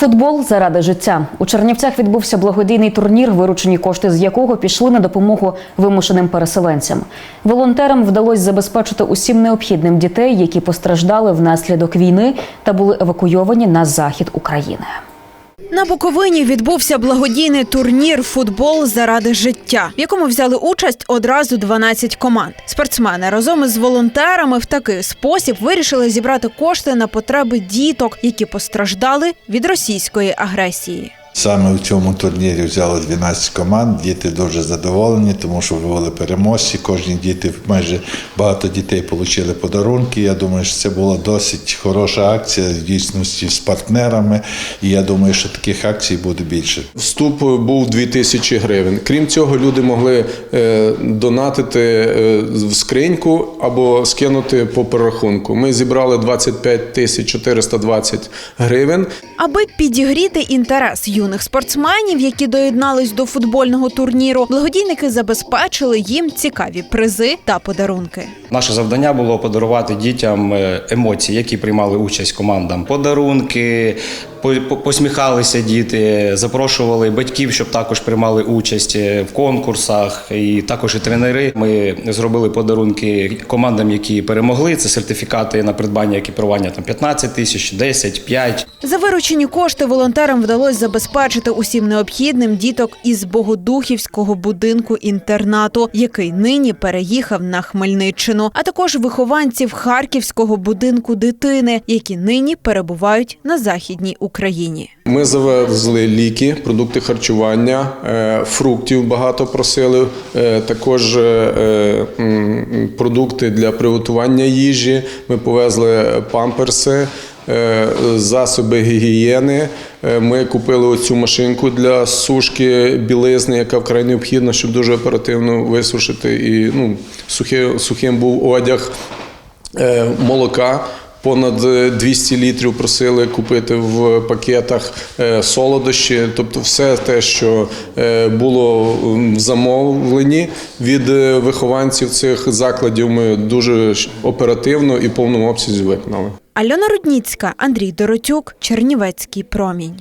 Футбол заради життя у Чернівцях відбувся благодійний турнір, виручені кошти з якого пішли на допомогу вимушеним переселенцям. Волонтерам вдалося забезпечити усім необхідним дітей, які постраждали внаслідок війни та були евакуйовані на захід України. На Буковині відбувся благодійний турнір Футбол заради життя, в якому взяли участь одразу 12 команд. Спортсмени разом із волонтерами в такий спосіб вирішили зібрати кошти на потреби діток, які постраждали від російської агресії. Саме в цьому турнірі взяли 12 команд. Діти дуже задоволені, тому що вивели переможці. Кожні діти, майже багато дітей отримали подарунки. Я думаю, що це була досить хороша акція в дійсності з партнерами. І я думаю, що таких акцій буде більше. Вступ був 2000 гривень. Крім цього, люди могли е, донатити е, в скриньку або скинути по перерахунку. Ми зібрали 25 тисяч 420 гривень. Аби підігріти інтерес юних спортсменів, які доєднались до футбольного турніру, благодійники забезпечили їм цікаві призи та подарунки. Наше завдання було подарувати дітям е, емоції, які приймали участь командам. Подарунки, по- по- посміхалися діти, запрошували батьків, щоб також приймали участь е, в конкурсах. І також і тренери. Ми зробили подарунки командам, які перемогли. Це сертифікати на придбання екіпірування там 15 тисяч, 10, 5. За виручені кошти волонтерам вдалося забезпечити усім необхідним діток із Богодухівського будинку інтернату, який нині переїхав на Хмельниччину, а також вихованців Харківського будинку дитини, які нині перебувають на західній Україні. Ми завезли ліки, продукти харчування, е, фруктів багато просили, е, також е, продукти для приготування їжі. Ми повезли памперси. Засоби гігієни. Ми купили оцю машинку для сушки білизни, яка вкрай необхідна, щоб дуже оперативно висушити. І ну, сухи- сухим був одяг молока. Понад е, 200 літрів просили купити в пакетах е, солодощі, тобто все те, що е, було в замовленні від е, вихованців цих закладів, ми дуже оперативно і повному обсязі виконали. Альона Рудніцька, Андрій Доротюк, Чернівецький промінь.